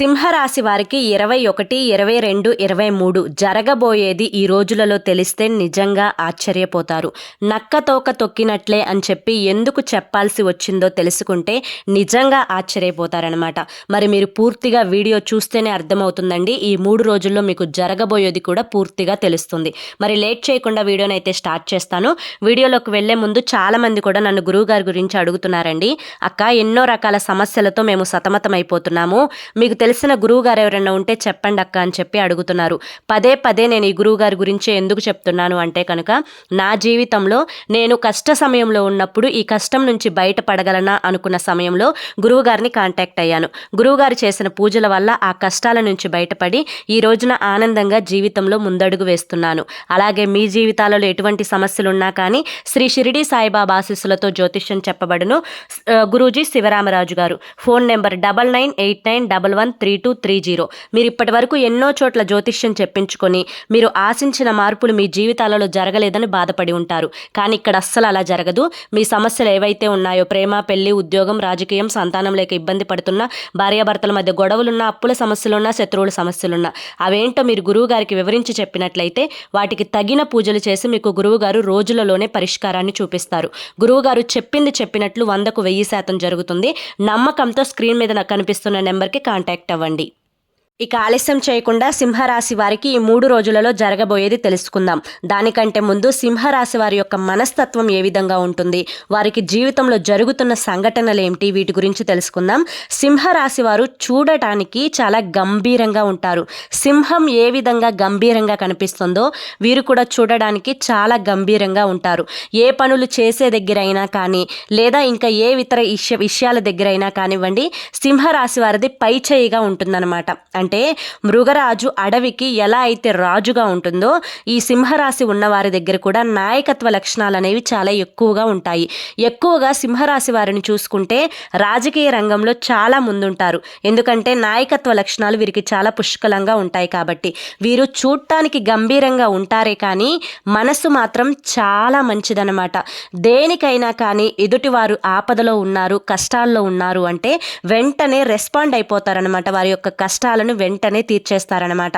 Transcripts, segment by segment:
సింహరాశి వారికి ఇరవై ఒకటి ఇరవై రెండు ఇరవై మూడు జరగబోయేది ఈ రోజులలో తెలిస్తే నిజంగా ఆశ్చర్యపోతారు. నక్కతోక తొక్కినట్లే అని చెప్పి ఎందుకు చెప్పాల్సి వచ్చిందో తెలుసుకుంటే నిజంగా ఆశ్చర్యపోతారనమాట మరి మీరు పూర్తిగా వీడియో చూస్తేనే అర్థమవుతుందండి. ఈ మూడు రోజుల్లో మీకు జరగబోయేది కూడా పూర్తిగా తెలుస్తుంది. మరి లేట్ చేయకుండా వీడియోని అయితే స్టార్ట్ చేస్తాను. వీడియోలోకి వెళ్ళే ముందు చాలామంది కూడా నన్ను గురువుగారి గురించి అడుగుతున్నారండి. అక్క ఎన్నో రకాల సమస్యలతో మేము సతమతం అయిపోతున్నాము మీకు తెలిసిన గురువుగారు ఎవరైనా ఉంటే చెప్పండి అక్క అని చెప్పి అడుగుతున్నారు. పదే పదే నేను ఈ గురువు గారి గురించి ఎందుకు చెప్తున్నాను అంటే కనుక నా జీవితంలో నేను కష్ట సమయంలో ఉన్నప్పుడు ఈ కష్టం నుంచి బయటపడగలనా అనుకున్న సమయంలో గురువుగారిని కాంటాక్ట్ అయ్యాను. గురువుగారు చేసిన పూజల వల్ల ఆ కష్టాల నుంచి బయటపడి ఈ రోజున ఆనందంగా జీవితంలో ముందడుగు వేస్తున్నాను. అలాగే మీ జీవితాలలో ఎటువంటి సమస్యలు ఉన్నా కానీ శ్రీ షిరిడి సాయిబాబా ఆశీస్సులతో జ్యోతిష్యం చెప్పబడును. గురూజీ శివరామరాజు గారు. Phone number double nine eight nine double one three two three zero. మీరు ఇప్పటి వరకు ఎన్నో చోట్ల జ్యోతిష్యం చెప్పించుకొని మీరు ఆశించిన మార్పులు మీ జీవితాలలో జరగలేదని బాధపడి ఉంటారు. కానీ ఇక్కడ అస్సలు అలా జరగదు. మీ సమస్యలు ఏవైతే ఉన్నాయో ప్రేమ పెళ్ళి ఉద్యోగం రాజకీయం సంతానం లేక ఇబ్బంది పడుతున్న భార్యాభర్తల మధ్య గొడవలున్నా అప్పుల సమస్యలున్నా శత్రువుల సమస్యలున్నా అవేంటో మీరు గురువు గారికి వివరించి చెప్పినట్లయితే వాటికి తగిన పూజలు చేసి మీకు గురువు గారు రోజులలోనే పరిష్కారాన్ని చూపిస్తారు. గురువు గారు చెప్పింది చెప్పినట్లు వందకు వెయ్యి శాతం జరుగుతుంది. నమ్మకంతో స్క్రీన్ మీద నాకు కనిపిస్తున్న నెంబర్కి కాంటాక్ట్ అవ్వండి. ఇక ఆలస్యం చేయకుండా సింహరాశి వారికి ఈ మూడు రోజులలో జరగబోయేది తెలుసుకుందాం. దానికంటే ముందు సింహరాశి వారి యొక్క మనస్తత్వం ఏ విధంగా ఉంటుంది? వారికి జీవితంలో జరుగుతున్న సంఘటనలు ఏమిటి వీటి గురించి తెలుసుకుందాం. సింహరాశి వారు చూడటానికి చాలా గంభీరంగా ఉంటారు. సింహం ఏ విధంగా గంభీరంగా కనిపిస్తుందో వీరు కూడా చూడడానికి చాలా గంభీరంగా ఉంటారు. ఏ పనులు చేసే దగ్గరైనా కానీ లేదా ఇంకా ఏ ఇతర ఇష్య విషయాల దగ్గరైనా కానివ్వండి సింహరాశి వారిది పై చేయిగా ఉంటుందన్నమాట అంటే మృగరాజు అడవికి ఎలా అయితే రాజుగా ఉంటుందో ఈ సింహరాశి ఉన్నవారి దగ్గర కూడా నాయకత్వ లక్షణాలు అనేవి చాలా ఎక్కువగా ఉంటాయి. ఎక్కువగా సింహరాశి వారిని చూసుకుంటే రాజకీయ రంగంలో చాలా ముందుంటారు. ఎందుకంటే నాయకత్వ లక్షణాలు వీరికి చాలా పుష్కలంగా ఉంటాయి కాబట్టి వీరు చూడటానికి గంభీరంగా ఉంటారే కానీ మనసు మాత్రం చాలా మంచిదన్నమాట. దేనికైనా కానీ ఎదుటివారు ఆపదలో ఉన్నారు కష్టాల్లో ఉన్నారు అంటే వెంటనే రెస్పాండ్ అయిపోతారనమాట వారి యొక్క కష్టాలను వెంటనే తీర్చేస్తారనమాట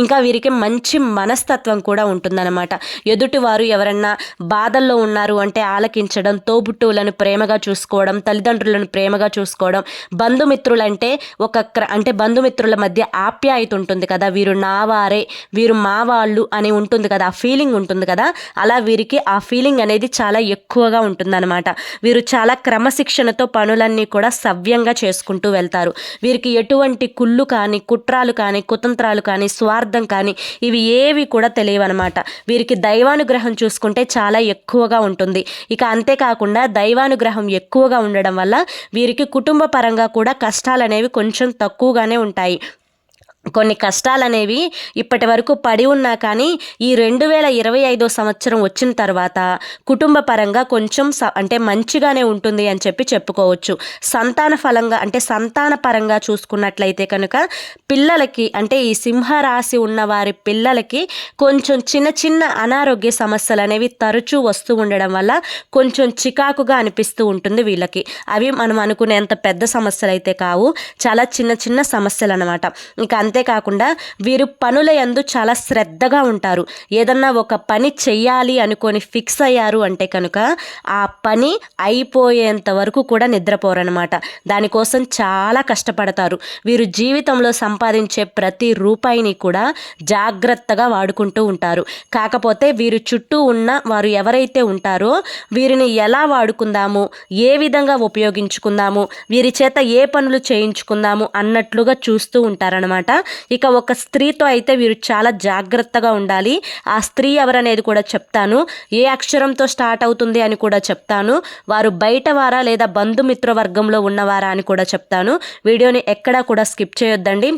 ఇంకా వీరికి మంచి మనస్తత్వం కూడా ఉంటుందన్నమాట. ఎదుటివారు ఎవరన్నా బాధల్లో ఉన్నారు అంటే ఆలకించడం తోబుట్టువులను ప్రేమగా చూసుకోవడం తల్లిదండ్రులను ప్రేమగా చూసుకోవడం బంధుమిత్రులంటే ఒక క్ర అంటే బంధుమిత్రుల మధ్య ఆప్యాయత ఉంటుంది కదా. వీరు నా వారే వీరు మా వాళ్ళు అని ఉంటుంది కదా ఆ ఫీలింగ్ ఉంటుంది కదా. అలా వీరికి ఆ ఫీలింగ్ అనేది చాలా ఎక్కువగా ఉంటుందన్నమాట. వీరు చాలా క్రమశిక్షణతో పనులన్నీ కూడా సవ్యంగా చేసుకుంటూ వెళ్తారు. వీరికి ఎటువంటి కుళ్ళు కానీ కుట్రాలు కానీ కుతంత్రాలు కానీ స్వార్థం కానీ ఇవి ఏవి కూడా తెలియవన్నమాట. వీరికి దైవానుగ్రహం చూసుకుంటే చాలా ఎక్కువగా ఉంటుంది. ఇక అంతేకాకుండా దైవానుగ్రహం ఎక్కువగా ఉండడం వల్ల వీరికి కుటుంబ పరంగా కూడా కష్టాలు అనేవి కొంచెం తక్కువగానే ఉంటాయి. కొన్ని కష్టాలు అనేవి ఇప్పటి వరకు పడి ఉన్నా కానీ ఈ రెండు వేల ఇరవై ఐదో సంవత్సరం వచ్చిన తర్వాత కుటుంబ పరంగా కొంచెం స అంటే మంచిగానే ఉంటుంది అని చెప్పి చెప్పుకోవచ్చు. సంతాన ఫలంగా అంటే సంతాన పరంగా చూసుకున్నట్లయితే కనుక పిల్లలకి అంటే ఈ సింహరాశి ఉన్న వారి పిల్లలకి కొంచెం చిన్న చిన్న అనారోగ్య సమస్యలు అనేవి తరచూ వస్తూ ఉండడం వల్ల కొంచెం చికాకుగా అనిపిస్తూ ఉంటుంది వీళ్ళకి. అవి మనం అనుకునేంత పెద్ద సమస్యలు అయితే కావు. చాలా చిన్న చిన్న సమస్యలు అనమాట ఇంకా అంతేకాకుండా వీరు పనుల యందు చాలా శ్రద్ధగా ఉంటారు. ఏదన్నా ఒక పని చెయ్యాలి అనుకొని ఫిక్స్ అయ్యారు అంటే కనుక ఆ పని అయిపోయేంత వరకు కూడా నిద్రపోరనమాట దానికోసం చాలా కష్టపడతారు. వీరు జీవితంలో సంపాదించే ప్రతి రూపాయిని కూడా జాగ్రత్తగా వాడుకుంటూ ఉంటారు. కాకపోతే వీరు చుట్టూ ఉన్న వారు ఎవరైతే ఉంటారో వీరిని ఎలా వాడుకుందాము? ఏ విధంగా ఉపయోగించుకుందాము? వీరి చేత ఏ పనులు చేయించుకుందాము? అన్నట్లుగా చూస్తూ ఉంటారనమాట ఇక ఒక స్త్రీతో అయితే వీరు చాలా జాగ్రత్తగా ఉండాలి. ఆ స్త్రీ ఎవరనేది కూడా చెప్తాను. ఏ అక్షరంతో స్టార్ట్ అవుతుంది అని కూడా చెప్తాను. వారు బయట వారా లేదా బంధుమిత్ర వర్గంలో ఉన్నవారా అని కూడా చెప్తాను. వీడియోని ఎక్కడా కూడా స్కిప్ చేయొద్దండి.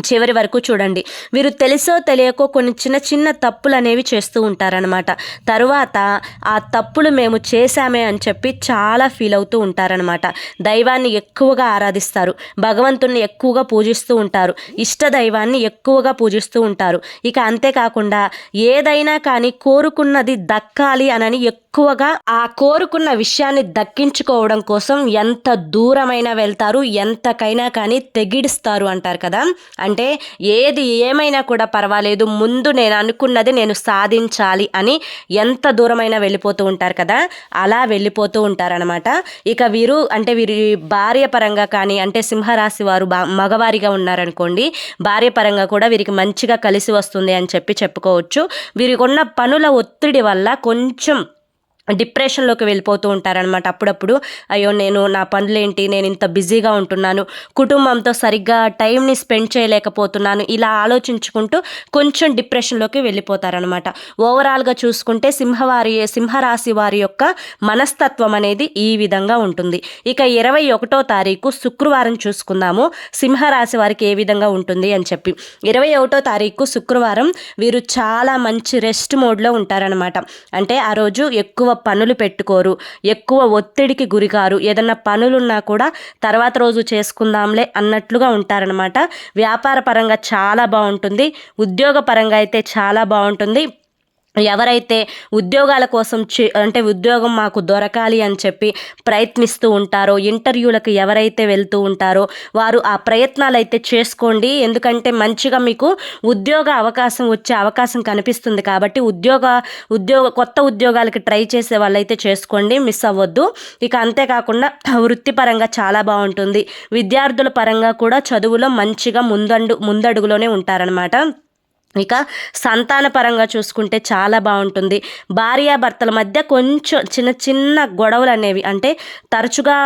చివరి వరకు చూడండి. వీరు తెలుసో తెలియకో కొన్ని చిన్న చిన్న తప్పులు అనేవి చేస్తూ ఉంటారనమాట తరువాత ఆ తప్పులు మేము చేశామే అని చెప్పి చాలా ఫీల్ అవుతూ ఉంటారనమాట దైవాన్ని ఎక్కువగా ఆరాధిస్తారు. భగవంతుణ్ణి ఎక్కువగా పూజిస్తూ ఉంటారు. ఇష్ట దైవాన్ని ఎక్కువగా పూజిస్తూ ఉంటారు. ఇక అంతేకాకుండా ఏదైనా కానీ కోరుకున్నది దక్కాలి అనని ఎక్కువ ఎక్కువగా ఆ కోరుకున్న విషయాన్ని దక్కించుకోవడం కోసం ఎంత దూరమైనా వెళ్తారు ఎంతకైనా కానీ తెగిడిస్తారు అంటారు కదా. అంటే ఏది ఏమైనా కూడా పర్వాలేదు ముందు నేను అనుకున్నది నేను సాధించాలి అని ఎంత దూరమైనా వెళ్ళిపోతూ ఉంటారు కదా. అలా వెళ్ళిపోతూ ఉంటారనమాట ఇక వీరు అంటే వీరి భార్య పరంగా కానీ అంటే సింహరాశి వారు బా మగవారిగా ఉన్నారనుకోండి భార్య పరంగా కూడా వీరికి మంచిగా కలిసి వస్తుంది అని చెప్పి చెప్పుకోవచ్చు. వీరికి ఉన్న పనుల ఒత్తిడి వల్ల కొంచెం డిప్రెషన్లోకి వెళ్ళిపోతూ ఉంటారనమాట అప్పుడప్పుడు అయ్యో నేను నా పనులేంటి? నేను ఇంత బిజీగా ఉంటున్నాను. కుటుంబంతో సరిగ్గా టైంని స్పెండ్ చేయలేకపోతున్నాను. ఇలా ఆలోచించుకుంటూ కొంచెం డిప్రెషన్లోకి వెళ్ళిపోతారనమాట ఓవరాల్గా చూసుకుంటే సింహవారి సింహరాశి వారి యొక్క మనస్తత్వం అనేది ఈ విధంగా ఉంటుంది. ఇక ఇరవై ఒకటో తారీఖు శుక్రవారం చూసుకుందాము. సింహరాశి వారికి ఏ విధంగా ఉంటుంది అని చెప్పి. ఇరవై ఒకటో తారీఖు శుక్రవారం వీరు చాలా మంచి రెస్ట్ మోడ్లో ఉంటారనమాట అంటే ఆ రోజు ఎక్కువ పనులు పెట్టుకోరు. ఎక్కువ ఒత్తిడికి గురికారు. ఏదన్నా పనులున్నా కూడా తర్వాత రోజు చేసుకుందాంలే అన్నట్లుగా ఉంటారనమాట వ్యాపార పరంగా చాలా బాగుంటుంది. ఉద్యోగ పరంగా అయితే చాలా బాగుంటుంది. ఎవరైతే ఉద్యోగాల కోసం అంటే ఉద్యోగం మాకు దొరకాలి అని చెప్పి ప్రయత్నిస్తూ ఉంటారో ఇంటర్వ్యూలకు ఎవరైతే వెళ్తూ ఉంటారో వారు ఆ ప్రయత్నాలు అయితే చేసుకోండి. ఎందుకంటే మంచిగా మీకు ఉద్యోగ అవకాశం వచ్చే అవకాశం కనిపిస్తుంది కాబట్టి ఉద్యోగ ఉద్యోగ కొత్త ఉద్యోగాలకి ట్రై చేసే వాళ్ళైతే చేసుకోండి. మిస్ అవ్వద్దు. ఇక అంతేకాకుండా వృత్తిపరంగా చాలా బాగుంటుంది. విద్యార్థుల పరంగా కూడా చదువులో మంచిగా ముందండు ముందడుగులోనే ఉంటారనమాట ఇక సంతాన పరంగా చూసుకుంటే చాలా బాగుంటుంది. భార్యాభర్తల మధ్య కొంచెం చిన్న చిన్న గొడవలు అనేవి అంటే తరచుగా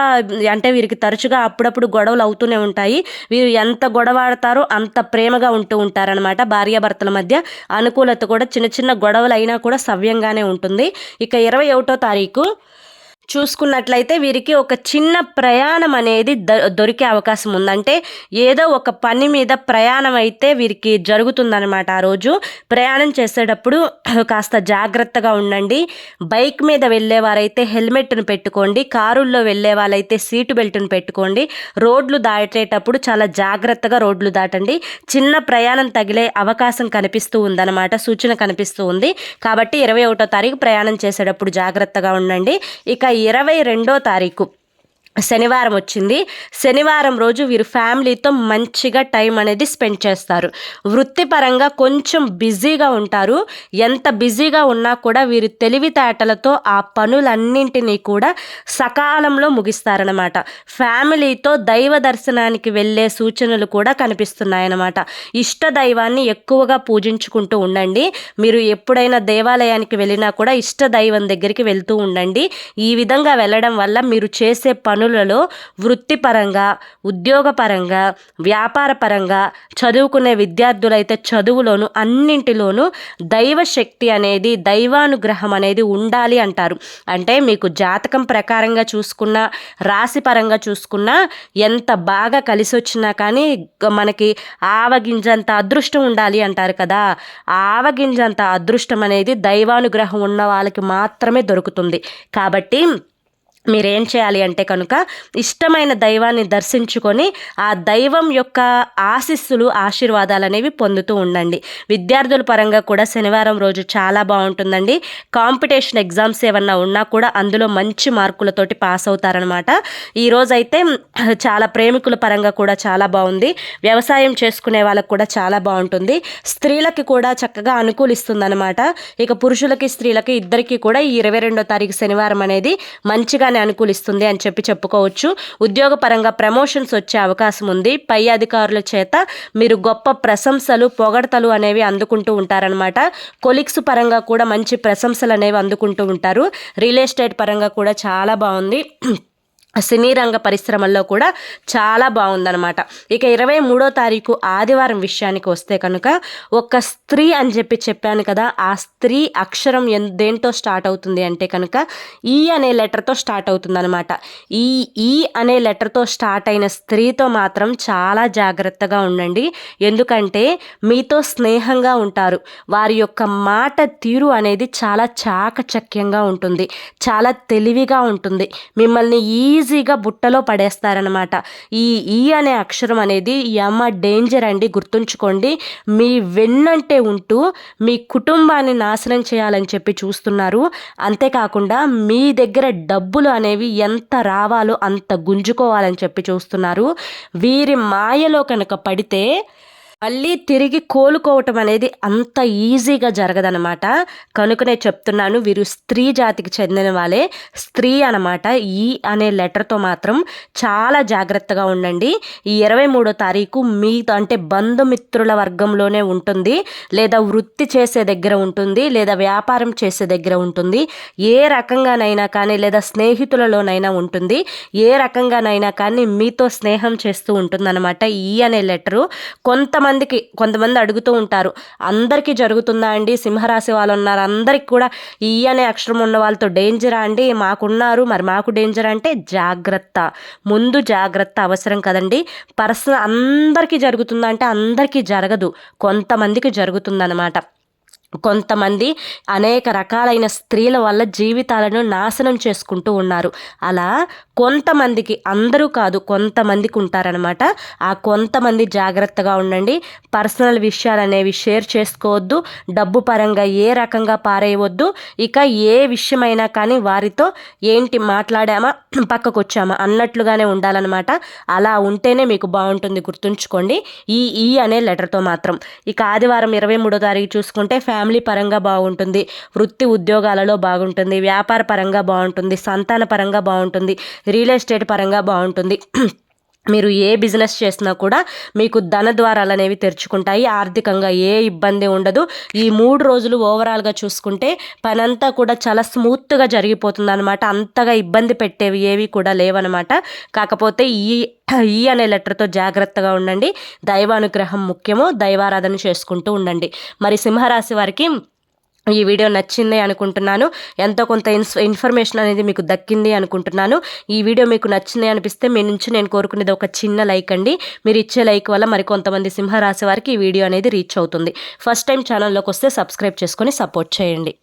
అంటే వీరికి తరచుగా అప్పుడప్పుడు గొడవలు అవుతూనే ఉంటాయి. వీరు ఎంత గొడవాడతారో అంత ప్రేమగా ఉంటూ ఉంటారనమాట భార్యాభర్తల మధ్య. అనుకూలత కూడా చిన్న చిన్న గొడవలు అయినా కూడా సవ్యంగానే ఉంటుంది. ఇక ఇరవై ఒకటో తారీఖు చూసుకున్నట్లయితే వీరికి ఒక చిన్న ప్రయాణం అనేది దొరికే అవకాశం ఉందంటే ఏదో ఒక పని మీద ప్రయాణం అయితే వీరికి జరుగుతుందనమాట ఆ రోజు. ప్రయాణం చేసేటప్పుడు కాస్త జాగ్రత్తగా ఉండండి. బైక్ మీద వెళ్ళేవారైతే హెల్మెట్ను పెట్టుకోండి. కారుల్లో వెళ్ళే వాళ్ళైతే సీటు బెల్ట్ను పెట్టుకోండి. రోడ్లు దాటేటప్పుడు చాలా జాగ్రత్తగా రోడ్లు దాటండి. చిన్న ప్రయాణం తగిలే అవకాశం కనిపిస్తూ ఉందన్నమాట సూచన కనిపిస్తూ ఉంది. కాబట్టి ఇరవై ఒకటో తారీఖు ప్రయాణం చేసేటప్పుడు జాగ్రత్తగా ఉండండి. ఇక ఇరవై రెండో తారీఖు. శనివారం వచ్చింది. శనివారం రోజు వీరు ఫ్యామిలీతో మంచిగా టైం అనేది స్పెండ్ చేస్తారు. వృత్తిపరంగా కొంచెం బిజీగా ఉంటారు. ఎంత బిజీగా ఉన్నా కూడా వీరు తెలివితేటలతో ఆ పనులన్నింటినీ కూడా సకాలంలో ముగిస్తారనమాట ఫ్యామిలీతో దైవ దర్శనానికి వెళ్ళే సూచనలు కూడా కనిపిస్తున్నాయన్నమాట. ఇష్ట దైవాన్ని ఎక్కువగా పూజించుకుంటూ ఉండండి. మీరు ఎప్పుడైనా దేవాలయానికి వెళ్ళినా కూడా ఇష్ట దైవం దగ్గరికి వెళ్తూ ఉండండి. ఈ విధంగా వెళ్ళడం వల్ల మీరు చేసే పనులు పనులలో వృత్తిపరంగా ఉద్యోగపరంగా వ్యాపారపరంగా చదువుకునే విద్యార్థులైతే చదువులోను అన్నింటిలోనూ దైవ శక్తి అనేది దైవానుగ్రహం అనేది ఉండాలి అంటారు. అంటే మీకు జాతకం ప్రకారంగా చూసుకున్నా రాశి పరంగా చూసుకున్నా ఎంత బాగా కలిసి వచ్చినా కానీ మనకి ఆవగింజంత అదృష్టం ఉండాలి అంటారు కదా. ఆవగింజంత అదృష్టం అనేది దైవానుగ్రహం ఉన్న వాళ్ళకి మాత్రమే దొరుకుతుంది. కాబట్టి మీరేం చేయాలి అంటే కనుక ఇష్టమైన దైవాన్ని దర్శించుకొని ఆ దైవం యొక్క ఆశీస్సులు ఆశీర్వాదాలు అనేవి పొందుతూ ఉండండి. విద్యార్థుల పరంగా కూడా శనివారం రోజు చాలా బాగుంటుందండి. కాంపిటీషన్ ఎగ్జామ్స్ ఏమన్నా ఉన్నా కూడా అందులో మంచి మార్కులతోటి పాస్ అవుతారనమాట. ఈరోజైతే చాలా ప్రేమికుల పరంగా కూడా చాలా బాగుంది. వ్యవసాయం చేసుకునే వాళ్ళకు కూడా చాలా బాగుంటుంది. స్త్రీలకి కూడా చక్కగా అనుకూలిస్తుంది ఇక పురుషులకి స్త్రీలకి ఇద్దరికి కూడా ఈ ఇరవై రెండో తారీఖు శనివారం అనేది మంచిగా ఉద్యోగాన్ని అనుకూలిస్తుంది అని చెప్పి చెప్పుకోవచ్చు. ఉద్యోగపరంగా ప్రమోషన్స్ వచ్చే అవకాశం ఉంది. పై అధికారుల చేత మీరు గొప్ప ప్రశంసలు పొగడతలు అనేవి అందుకుంటూ ఉంటారనమాట కొలిక్స్ పరంగా కూడా మంచి ప్రశంసలు అనేవి అందుకుంటూ ఉంటారు. రియల్ ఎస్టేట్ పరంగా కూడా చాలా బాగుంది. సినీ రంగ పరిశ్రమల్లో కూడా చాలా బాగుందనమాట ఇక ఇరవై మూడో తారీఖు ఆదివారం విషయానికి వస్తే కనుక ఒక స్త్రీ అని చెప్పి చెప్పాను కదా ఆ స్త్రీ అక్షరం ఎన్ దేంతో స్టార్ట్ అవుతుంది అంటే కనుక ఈ అనే లెటర్తో స్టార్ట్ అవుతుందనమాట ఈ ఈ అనే లెటర్తో స్టార్ట్ అయిన స్త్రీతో మాత్రం చాలా జాగ్రత్తగా ఉండండి. ఎందుకంటే మీతో స్నేహంగా ఉంటారు. వారి యొక్క మాట తీరు అనేది చాలా చాకచక్యంగా ఉంటుంది. చాలా తెలివిగా ఉంటుంది. మిమ్మల్ని ఈ ఈజీగా బుట్టలో పడేస్తారనమాట ఈ ఈ అనే అక్షరం అనేది యమ డేంజర్ అండి గుర్తుంచుకోండి. మీ వెన్నంటే ఉంటూ మీ కుటుంబాన్ని నాశనం చేయాలని చెప్పి చూస్తున్నారు. అంతేకాకుండా మీ దగ్గర డబ్బులు అనేవి ఎంత రావాలో అంత గుంజుకోవాలని చెప్పి చూస్తున్నారు. వీరి మాయలో కనుక పడితే మళ్ళీ తిరిగి కోలుకోవటం అనేది అంత ఈజీగా జరగదనమాట కనుకనే చెప్తున్నాను వీరు స్త్రీ జాతికి చెందిన వాళ్ళే. స్త్రీ అనమాట ఈ అనే లెటర్తో మాత్రం చాలా జాగ్రత్తగా ఉండండి. ఈ ఇరవై మూడో తారీఖు మీతో అంటే బంధుమిత్రుల వర్గంలోనే ఉంటుంది. లేదా వృత్తి చేసే దగ్గర ఉంటుంది లేదా వ్యాపారం చేసే దగ్గర ఉంటుంది. ఏ రకంగానైనా కానీ లేదా స్నేహితులలోనైనా ఉంటుంది. ఏ రకంగానైనా కానీ మీతో స్నేహం చేస్తూ ఉంటుందన్నమాట ఈ అనే లెటరు. కొంతమంది కొంతమందికి కొంతమంది అడుగుతూ ఉంటారు అందరికీ జరుగుతుందా అండి? సింహరాశి వాళ్ళు ఉన్నారు అందరికి కూడా ఈ అనే అక్షరం ఉన్న వాళ్ళతో డేంజరా అండి? మాకున్నారు మరి మాకు డేంజర్? అంటే జాగ్రత్త ముందు జాగ్రత్త అవసరం కదండి. పర్సనల్ అందరికీ జరుగుతుందా అంటే అందరికీ జరగదు కొంతమందికి జరుగుతుందన్నమాట. కొంతమంది అనేక రకాలైన స్త్రీల వల్ల జీవితాలను నాశనం చేసుకుంటూ ఉన్నారు. అలా కొంతమందికి అందరూ కాదు కొంతమందికి ఉంటారనమాట ఆ కొంతమంది జాగ్రత్తగా ఉండండి. పర్సనల్ విషయాలు అనేవి షేర్ చేసుకోవద్దు. డబ్బు పరంగా ఏ రకంగా పారేయవద్దు. ఇక ఏ విషయమైనా కానీ వారితో ఏంటి మాట్లాడామా పక్కకు వచ్చామా అన్నట్లుగానే ఉండాలన్నమాట. అలా ఉంటేనే మీకు బాగుంటుంది గుర్తుంచుకోండి. ఈ ఈ అనే లెటర్తో మాత్రం. ఇక ఆదివారం ఇరవై మూడో తారీఖు చూసుకుంటే ఫ్యామిలీ పరంగా బాగుంటుంది. వృత్తి ఉద్యోగాలలో బాగుంటుంది. వ్యాపార పరంగా బాగుంటుంది. సంతాన పరంగా బాగుంటుంది. రియల్ ఎస్టేట్ పరంగా బాగుంటుంది. మీరు ఏ బిజినెస్ చేసినా కూడా మీకు ధన ద్వారాలు అనేవి తెరుచుకుంటాయి. ఆర్థికంగా ఏ ఇబ్బంది ఉండదు. ఈ మూడు రోజులు ఓవరాల్గా చూసుకుంటే పనంతా కూడా చాలా స్మూత్గా జరిగిపోతుంది అనమాట అంతగా ఇబ్బంది పెట్టేవి ఏవి కూడా లేవనమాట కాకపోతే ఈ ఈ అనే లెటర్తో జాగ్రత్తగా ఉండండి. దైవానుగ్రహం ముఖ్యము. దైవారాధన చేసుకుంటూ ఉండండి. మరి సింహరాశి వారికి ఈ వీడియో నచ్చింది అనుకుంటున్నాను. ఎంతో కొంత ఇన్స్ ఇన్ఫర్మేషన్ అనేది మీకు దక్కింది అనుకుంటున్నాను. ఈ వీడియో మీకు నచ్చింది అనిపిస్తే మీ నుంచి నేను కోరుకునేది ఒక చిన్న లైక్ అండి. మీరు ఇచ్చే లైక్ వల్ల మరి కొంతమంది సింహరాశి వారికి ఈ వీడియో అనేది రీచ్ అవుతుంది. ఫస్ట్ టైం ఛానల్లోకి వస్తే సబ్స్క్రైబ్ చేసుకొని సపోర్ట్ చేయండి.